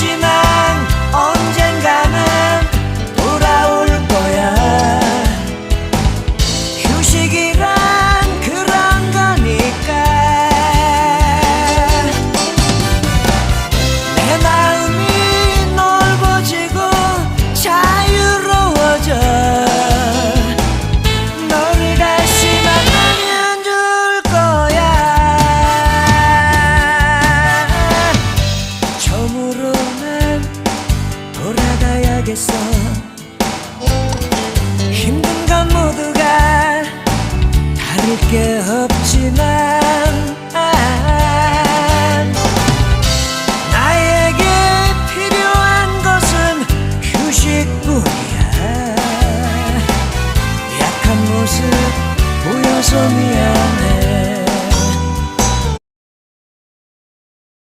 de. 알겠어. 힘든 건 모두가 다를 게 없지만 아, 나에게 필요한 것은 휴식뿐이야. 약한 모습 보여서 미